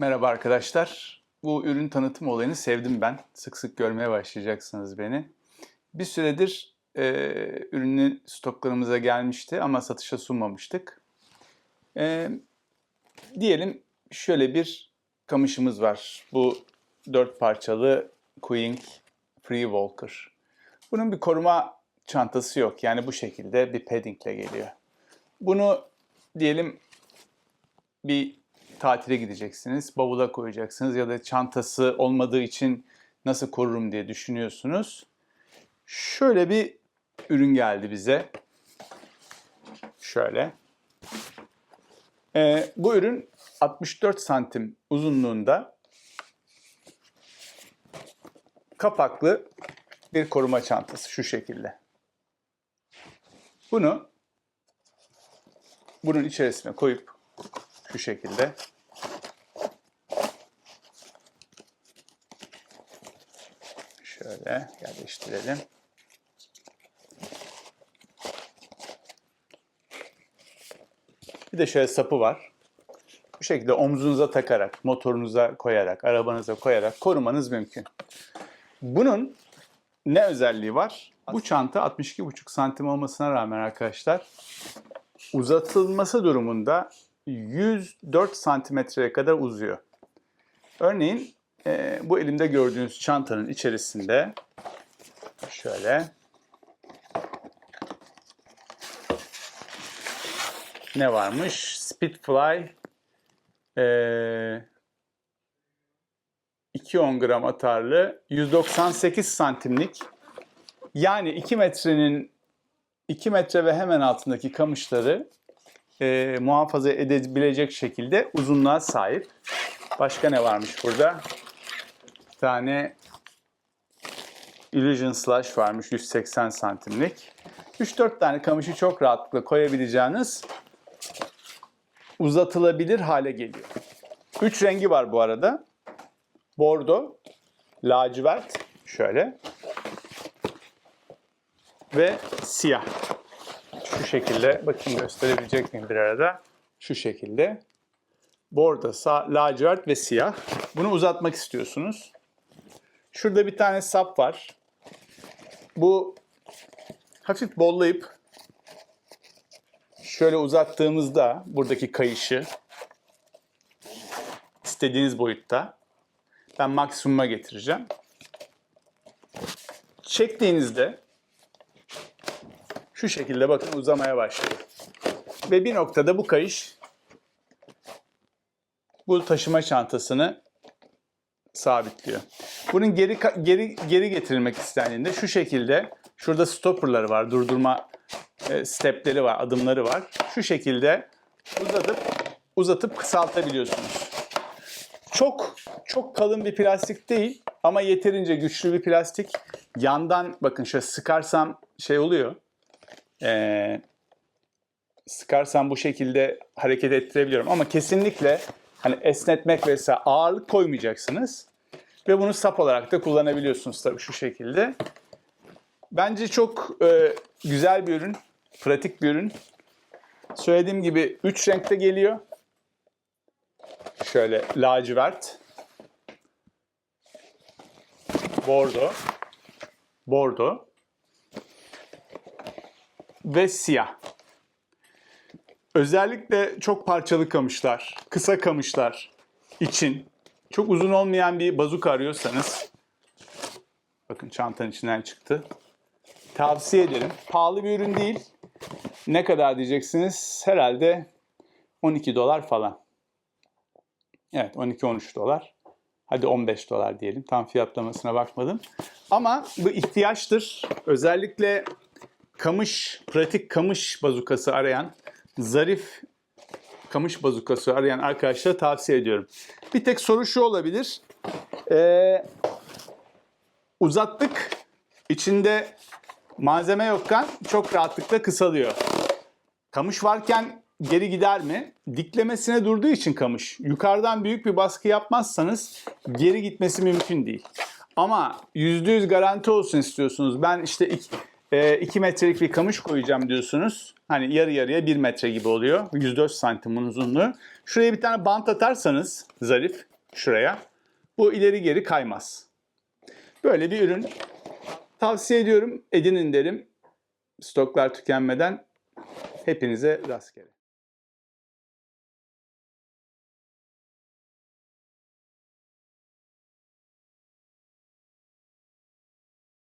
Merhaba arkadaşlar. Bu ürün tanıtım olayını sevdim ben. Sık sık görmeye başlayacaksınız beni. Bir süredir e, ürünü stoklarımıza gelmişti ama satışa sunmamıştık. E, diyelim şöyle bir kamışımız var. Bu dört parçalı Queen Free Walker. Bunun bir koruma çantası yok. Yani bu şekilde bir paddingle geliyor. Bunu diyelim bir tatile gideceksiniz, bavula koyacaksınız ya da çantası olmadığı için nasıl korurum diye düşünüyorsunuz. Şöyle bir ürün geldi bize. Şöyle. Ee, bu ürün 64 santim uzunluğunda kapaklı bir koruma çantası şu şekilde. Bunu bunun içerisine koyup şu şekilde şöyle yerleştirelim. Bir de şöyle sapı var. Bu şekilde omzunuza takarak, motorunuza koyarak, arabanıza koyarak korumanız mümkün. Bunun ne özelliği var? Bu çanta 62,5 santim olmasına rağmen arkadaşlar uzatılması durumunda 104 santimetreye kadar uzuyor. Örneğin e, bu elimde gördüğünüz çantanın içerisinde şöyle ne varmış? Spitfly e, 210 gram atarlı 198 santimlik yani 2 metrenin 2 metre ve hemen altındaki kamışları e, muhafaza edebilecek şekilde uzunluğa sahip. Başka ne varmış burada? Bir tane Illusion Slash varmış 180 santimlik. 3-4 tane kamışı çok rahatlıkla koyabileceğiniz uzatılabilir hale geliyor. 3 rengi var bu arada. Bordo, lacivert şöyle ve siyah. Şu şekilde bakın gösterebilecek miyim bir arada? Şu şekilde. Bordo, sağ, lacivert ve siyah. Bunu uzatmak istiyorsunuz. Şurada bir tane sap var. Bu hafif bollayıp şöyle uzattığımızda buradaki kayışı istediğiniz boyutta ben maksimuma getireceğim. Çektiğinizde şu şekilde bakın uzamaya başlıyor. Ve bir noktada bu kayış bu taşıma çantasını sabitliyor. Bunun geri geri geri getirilmek istendiğinde şu şekilde şurada stopperları var, durdurma e, stepleri var, adımları var. Şu şekilde uzatıp uzatıp kısaltabiliyorsunuz. Çok çok kalın bir plastik değil ama yeterince güçlü bir plastik. Yandan bakın şöyle sıkarsam şey oluyor. Ee, sıkarsam bu şekilde hareket ettirebiliyorum ama kesinlikle hani esnetmek vesaire ağırlık koymayacaksınız. Ve bunu sap olarak da kullanabiliyorsunuz tabii şu şekilde. Bence çok e, güzel bir ürün, pratik bir ürün. Söylediğim gibi 3 renkte geliyor. Şöyle lacivert, bordo, bordo ve siyah. Özellikle çok parçalı kamışlar, kısa kamışlar için çok uzun olmayan bir bazuka arıyorsanız bakın çantanın içinden çıktı. Tavsiye ederim. Pahalı bir ürün değil. Ne kadar diyeceksiniz? Herhalde 12 dolar falan. Evet 12-13 dolar. Hadi 15 dolar diyelim. Tam fiyatlamasına bakmadım. Ama bu ihtiyaçtır. Özellikle kamış, pratik kamış bazukası arayan, zarif kamış bazukası arayan arkadaşlara tavsiye ediyorum. Bir tek soru şu olabilir. Ee, uzattık. İçinde malzeme yokken çok rahatlıkla kısalıyor. Kamış varken geri gider mi? Diklemesine durduğu için kamış. Yukarıdan büyük bir baskı yapmazsanız geri gitmesi mümkün değil. Ama %100 garanti olsun istiyorsunuz. Ben işte ee, e, 2 metrelik bir kamış koyacağım diyorsunuz. Hani yarı yarıya 1 metre gibi oluyor. 104 santim bunun uzunluğu. Şuraya bir tane bant atarsanız zarif şuraya bu ileri geri kaymaz. Böyle bir ürün tavsiye ediyorum. Edinin derim. Stoklar tükenmeden hepinize rastgele.